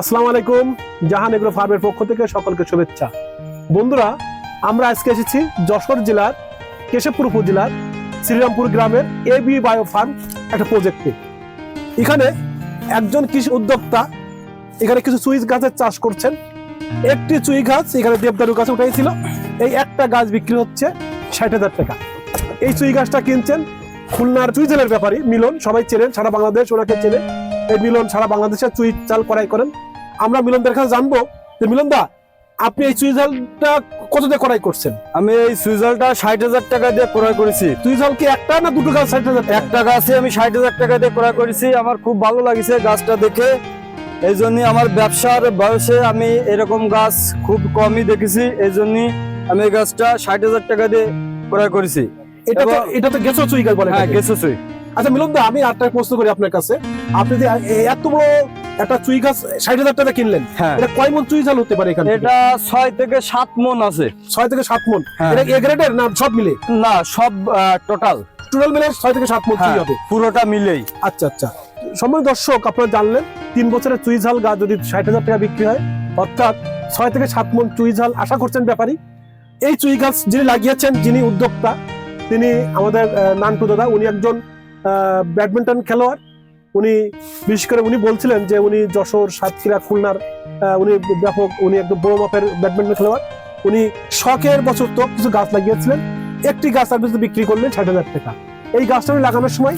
আসসালামু আলাইকুম, জাহান এগ্রো ফার্মের পক্ষ থেকে সকলকে শুভেচ্ছা। বন্ধুরা, আমরা আজকে এসেছি যশোর জেলার, কেশবপুর উপজেলার, শ্রীরামপুর গ্রামের এ বি বায়ো ফার্ম একটা প্রজেক্টে। এখানে একজন কৃষি উদ্যোক্তা, এখানে কিছু চুইস গাছের চাষ করছেন। একটি চুই গাছ এখানে দেবদারু গাছে উঠাইছিল। এই একটা গাছ বিক্রি হচ্ছে ষাট হাজার টাকা। এই চুই গাছটা কিনছেন খুলনার চুইজালের ব্যাপারী, মিলন, সবাই চেনেন, সারা বাংলাদেশ ওনাকে চেনে। এই মিলন সারা বাংলাদেশে চুই চাল করাই করেন। আমরা মিলনদের কাছে জানব যে মিলন দা আপনি এই চুই জালটা কত দিয়ে করাই করছেন? আমি এই সুইজালটা ষাট হাজার টাকা দিয়ে ক্রয় করেছি। চুই জাল কি একটা না দুটো গাছ ষাট হাজার টাকা? একটা গাছে আমি ষাট হাজার টাকা দিয়ে ক্রয় করেছি। আমার খুব ভালো লাগছে গাছটা দেখে। এই জন্য আমার ব্যবসার বয়সে আমি এরকম গাছ খুব কমই দেখেছি। এই জন্য আমি এই গাছটা ষাট হাজার টাকা দিয়ে ক্রয় করেছি। এটা তো এটা তো গেছো চুই গাছ বলে হ্যাঁ গেছো সুই আচ্ছা মিলন দা আমি আরেকটা প্রশ্ন করি আপনার কাছে। আপনি যে এত বড় একটা চুই গাছ ষাট হাজার টাকা কিনলেন হ্যাঁ। এটা কয় মন চুই জাল হতে পারে এখানে এটা ছয় থেকে সাত মন আছে। ছয় থেকে সাত মন। হ্যাঁ। এটা এ গ্রেডের না সব মিলে? না সব টোটাল টোটাল মিলে ছয় থেকে সাত মন চুই হ্যাঁ হবে। পুরোটা মিলেই। আচ্ছা আচ্ছা। সময় দর্শক আপনারা জানলেন তিন বছরের চুই ঝাল গাছ যদি ষাট হাজার টাকা বিক্রি হয় অর্থাৎ ছয় থেকে সাত মন চুই ঝাল আশা করছেন ব্যাপারী। এই চুই গাছ যিনি লাগিয়েছেন যিনি উদ্যোক্তা তিনি আমাদের নান্টু দাদা উনি একজন ব্যাডমিন্টন খেলোয়াড়। উনি, বিশেষ করে উনি বলছিলেন যে উনি যশোর, সাতক্ষীরা, খুলনার উনি ব্যাপক, উনি একদম বড় মাপের ব্যাডমিন্টন খেলোয়াড়। উনি শখের বছর তো কিছু গাছ লাগিয়েছিলেন। একটি গাছ আপনি যদি বিক্রি করলেন ষাট হাজার টাকা। এই গাছটা উনি লাগানোর সময়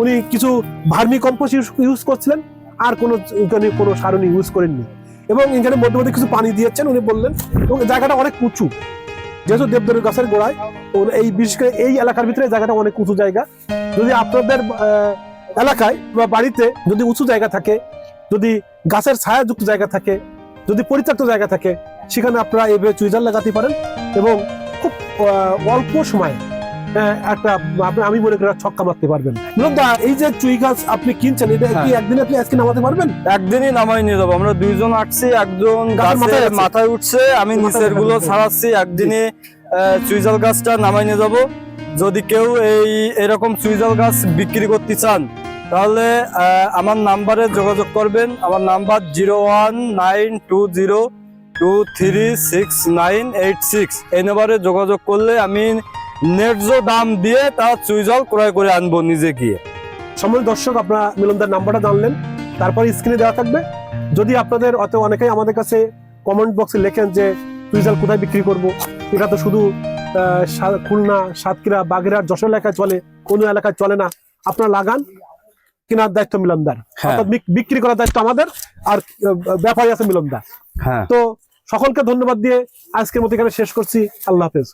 উনি কিছু ভার্মি কম্পোস্ট ইউজ করছিলেন। আর কোনো এখানে কোনো সার উনি ইউজ করেননি। এবং এখানে মধ্যে মধ্যে কিছু পানি দিয়েছেন। উনি বললেন, এবং জায়গাটা অনেক উঁচু। যেহেতু দেবদারু গাছের গোড়ায় এই বিশেষ করে এই এলাকার ভিতরে জায়গাটা অনেক উঁচু জায়গা। যদি আপনাদের এলাকায় বা বাড়িতে যদি উঁচু জায়গা থাকে, যদি গাছের ছায়াযুক্ত জায়গা থাকে, যদি পরিত্যক্ত জায়গা থাকে, সেখানে আপনারা এইভাবে চুইজার লাগাতে পারেন এবং খুব অল্প সময়ে একটা আপনি আমি মনে করি ছক্কা মারতে পারবেন। এই যে চুই গাছ আপনি কিনছেন এটা কি হ্যাঁ। একদিনে আপনি আজকে নামাতে পারবেন? একদিনই নামাই নিয়ে যাব। আমরা দুইজন আসছি একজন মাথায় উঠছে আমি নিচেরগুলো ছাড়াচ্ছি একদিনে চুইজাল গাছটা নামাই নিয়ে যাব। যদি কেউ এই এরকম চুইজাল গাছ বিক্রি করতে চান তাহলে আমার নাম্বারে যোগাযোগ করবেন। আমার number zero one nine two zero two three six nine eight six. এই নাম্বারে যোগাযোগ করলে আমি ন্যায্য দাম দিয়ে তার চুইজাল ক্রয় করে আনব নিজে গিয়ে। সময় দর্শক আপনারা মিলনদার নাম্বারটা জানলেন। তারপর স্ক্রিনে দেওয়া থাকবে। যদি আপনাদের অত অনেকেই আমাদের কাছে কমেন্ট বক্সে লেখেন যে টুইজাল কোথায় বিক্রি করব? এটা তো শুধু খুলনা সাতক্ষীরা বাগেরহাট যশোর এলাকায় চলে কোনো এলাকায় চলে না। আপনারা লাগান কেনার দায়িত্ব মিলনদার। হ্যাঁ। অর্থাৎ বিক্রি করার দায়িত্ব আমাদের আর আহ, ব্যাপারী আছে মিলনদার। হ্যাঁ। তো সকলকে ধন্যবাদ দিয়ে আজকের মতো এখানে শেষ করছি। আল্লাহ হাফেজ।